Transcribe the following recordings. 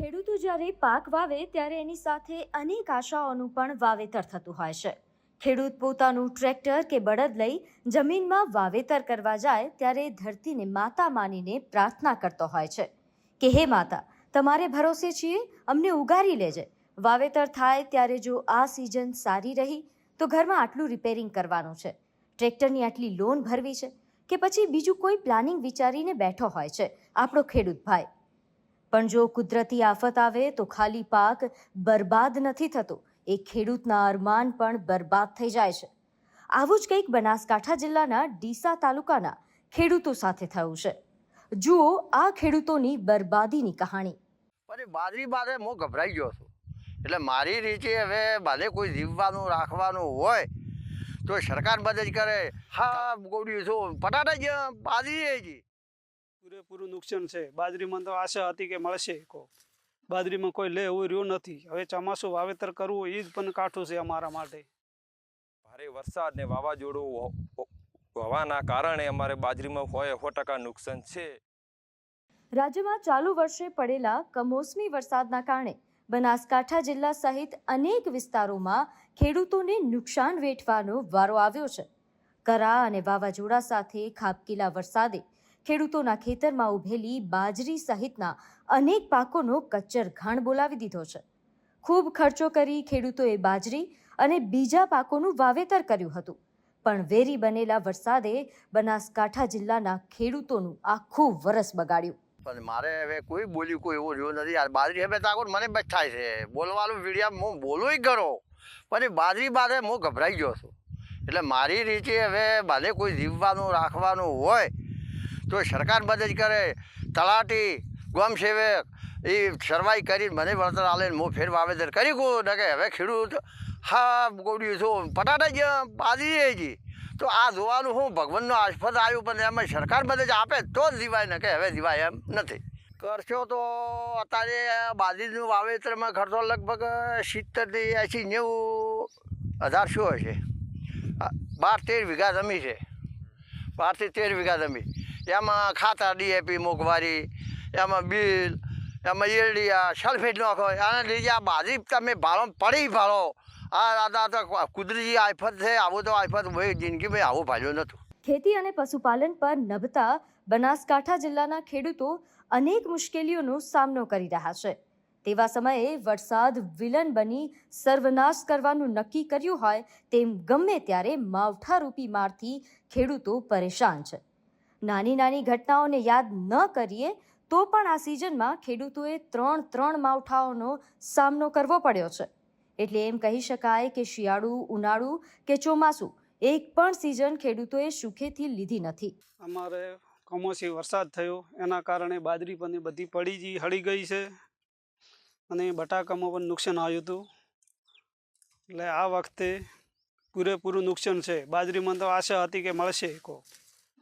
ખેડૂતો જ્યારે પાક વાવે ત્યારે એની સાથે અનેક આશાઓનું પણ વાવેતર થતું હોય છે. ખેડૂત પોતાનું ટ્રેક્ટર કે બળદ લઈ જમીનમાં વાવેતર કરવા જાય ત્યારે ધરતીને માતા માનીને પ્રાર્થના કરતો હોય છે કે, હે માતા, તમારે ભરોસે છીએ, અમને ઉગારી લેજે. વાવેતર થાય ત્યારે જો આ સિઝન સારી રહી, તો ઘરમાં આટલું રિપેરિંગ કરવાનું છે. ટ્રેક્ટરની આટલી લોન ભરવી છે કે પછી બીજું કોઈ પ્લાનિંગ વિચારીને બેઠો હોય છે? આપણો ખેડૂત ભાઈ પણ જો કુદરતી આફત આવે તો ખાલી પાક બરબાદ નથી થતો. એ ખેડૂતના અરમાન પણ બરબાદ થઈ જાય છે. આવું જ કંઈક બનાસકાંઠા જિલ્લાના ડીસા તાલુકાના ખેડૂતો સાથે થયું છે. જુઓ આ ખેડૂતોની બરબાદીની કહાણી. પછી બાજરી બારે હું ગભરાઈ ગયો છું. એટલે મારી રીતે હવે બાલે કોઈ જીવવાનું, રાખવાનું હોય તો સરકાર મદદ કરે. હા ગોળ્યું છું. પટાટા જ બાદરી જ. પૂરેપૂરું નુકસાન છે. બાજરીમાં તો આશા હતી કે મળશે કો બાજરીમાં કોઈ લે એવું રહ્યું નથી. હવે ચોમાસું વાવેતર કરવું એ જ પણ કાઠું છે અમારા માટે. ભારે વરસાદ ને વાવાઝોડું હોવાના કારણે અમારે બાજરીમાં હોય સો ટકા નુકસાન છે. રાજ્યમાં ચાલુ વર્ષે પડેલા કમોસમી વરસાદના કારણે બનાસકાંઠા જિલ્લા સહિત અનેક વિસ્તારોમાં ખેડૂતોને નુકસાન વેઠવાનો વારો આવ્યો છે. કરા અને વાવાઝોડા સાથે ખાબકીલા વરસાદે ખેડૂતોના ખેતરમાં ઉભેલી બાજરી સહિતના અનેક પાકોનો કચ્ચર ઘાણ બોલાવી દીધો છે. ખૂબ ખર્ચો કરી ખેડૂતોએ બાજરી અને બીજા પાકોનું વાવેતર કર્યું હતું. પણ વેરી બનેલા વરસાદે બનાસકાંઠા જિલ્લાના ખેડૂતોનું આખું વરસ બગાડ્યું. પણ મારે હવે કોઈ બોલ્યું, કોઈ એવું રહ્યું નથી. યાર બાજરી હવે તાકો મને બચ થાય છે. બોલવાનું વિડીયા હું બોલું કરો, પણ બાજરી બારે હું ગભરાઈ ગયો છું. એટલે મારી રીતે હવે ભલે કોઈ જીવવાનું, રાખવાનું હોય તો સરકાર મદદ કરે, તલાટી, ગમ સેવક એ સરવાઈ કરી મને વળતર આલે હું ફેર વાવેતર કરી કહું ને કે હવે ખેડૂત, હા ગોડ્યું છું પટાટા જ બાજરી જ તો આ જોવાનું હું ભગવાનનો આસ્પદ આવ્યું પણ એમાં સરકાર મદદ આપે તો જ દીવાય ને કે હવે દીવાય એમ નથી. કરશો તો અત્યારે બાજરીનું વાવેતરમાં ખર્ચો લગભગ સિત્તેરથી એંસી નેવું હજાર શું હશે? બાર તેર વીઘા જમી છે. બારથી તેર વીઘા જમી એમાં ખાતર ડીએપી મોંઘવારી, એમાં બિલ, એમાં ઈરડિયા સલ્ફેટ નાખો આના લીધે આ બાજરી તમે ભાળો પડી ભાળો. આ દાદા તો કુદરતી આફત છે, આવું તો આફત ભાઈ જિંદગીમાં આવું ભાજ્યું નહોતું. ખેતી અને પશુપાલન પર નભતા બનાસકાંઠા જિલ્લાના ખેડૂતો અનેક મુશ્કેલીઓનો સામનો કરી રહ્યા છે. તેવા સમયે વરસાદ વિલન બની સર્વનાશ કરવાનું નક્કી કર્યું હોય તેમ ગમે ત્યારે માવઠારૂપી મારથી ખેડૂતો પરેશાન છે. નાની નાની ઘટનાઓને યાદ ન કરીએ, તો પણ આ સિઝનમાં ખેડૂતોએ ત્રણ ત્રણ માવઠાઓનો સામનો કરવો પડ્યો છે. એટલે એમ કહી શકાય કે શિયાળુ, ઉનાળુ કે ચોમાસું, એક પણ સિઝન ખેડૂતોએ સુખેથી લીધી નથી. અમારે કમોસી વરસાદ થયો, એના કારણે બાજરી પણ બધી પડી ગઈ હળી ગઈ છે. અને બટાકામાં પણ નુકસાન આવ્યું હતું. એટલે આ વખતે પૂરેપૂરું નુકસાન છે. બાજરીમાં તો આશા હતી કે મળશે કો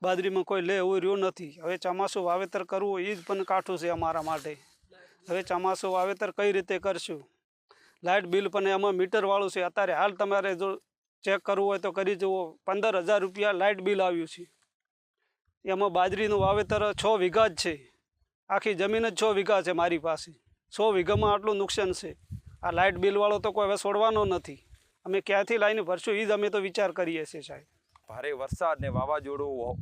બાજરીમાં કોઈ લે એવું રહ્યું નથી. હવે ચોમાસું વાવેતર કરવું એ જ પણ કાઠું છે અમારા માટે. હવે ચોમાસું વાવેતર કઈ રીતે કરશું? લાઇટ બિલ પણ એમાં મીટરવાળું છે. અત્યારે હાલ તમારે જો ચેક કરવું હોય તો કરી જુઓ. પંદર હજાર રૂપિયા લાઇટ બિલ આવ્યું છે. એમાં બાજરીનું વાવેતર છ વીઘા જ છે. આખી જમીન જ છ વીઘા છે મારી પાસે. સો વીઘામાં આટલું નુકસાન છે. આ લાઇટ બિલવાળો તો કોઈ હવે છોડવાનો નથી. અમે ક્યાંથી લાઈને ભરશું એ જ અમે તો વિચાર કરીએ છીએ સાહેબ. ભારે વરસાદ ને વાવાઝોડું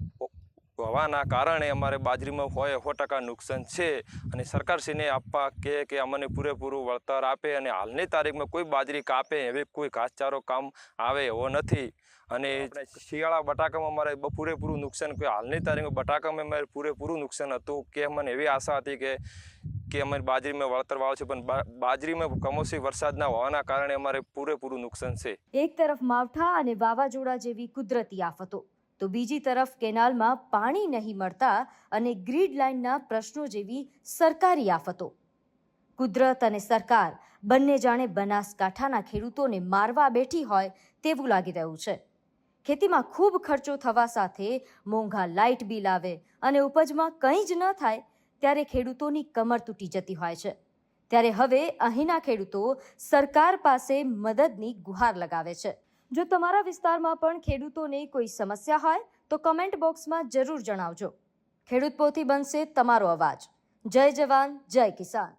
હોવાના કારણે અમારે બાજરીમાં હોય સો ટકા નુકસાન છે અને સરકારશ્રીને આપવા કે કે અમને પૂરેપૂરું વળતર આપે અને હાલની તારીખમાં કોઈ બાજરી કાપે એવી કોઈ ઘાસચારો કામ આવે એવો નથી. અને શિયાળા બટાકામાં અમારે પૂરેપૂરું નુકસાન હાલની તારીખમાં બટાકામાં અમારે પૂરેપૂરું નુકસાન હતું કે મને એવી આશા હતી કે કે અમારી બાજરીમાં વળતર વાવ છે, પણ બાજરીમાં કમોસમી વરસાદના હોવાના કારણે અમારે પૂરેપૂરું નુકસાન છે. એક તરફ માવઠા અને વાવાઝોડા જેવી કુદરતી આફતો, તો બીજી તરફ કેનાલમાં પાણી નહીં મળતા અને ગ્રીડ લાઇનના પ્રશ્નો જેવી સરકારી આફતો. કુદરત અને સરકાર બંને જાણે બનાસકાંઠાના ખેડૂતોને મારવા બેઠી હોય તેવું લાગી રહ્યું છે. ખેતીમાં ખૂબ ખર્ચો થવા સાથે મોંઘા લાઇટ બિલ આવે અને ઉપજમાં કંઈ જ ન થાય ત્યારે ખેડૂતોની કમર તૂટી જતી હોય છે. ત્યારે હવે અહીંના ખેડૂતો સરકાર પાસે મદદની ગુહાર લગાવે છે. જો તમારા વિસ્તારમાં પણ ખેડૂતોને કોઈ સમસ્યા હોય, તો કમેન્ટ બોક્સમાં જરૂર જણાવજો. ખેડૂત પોથી બનશે તમારો અવાજ. જય જવાન, જય કિસાન.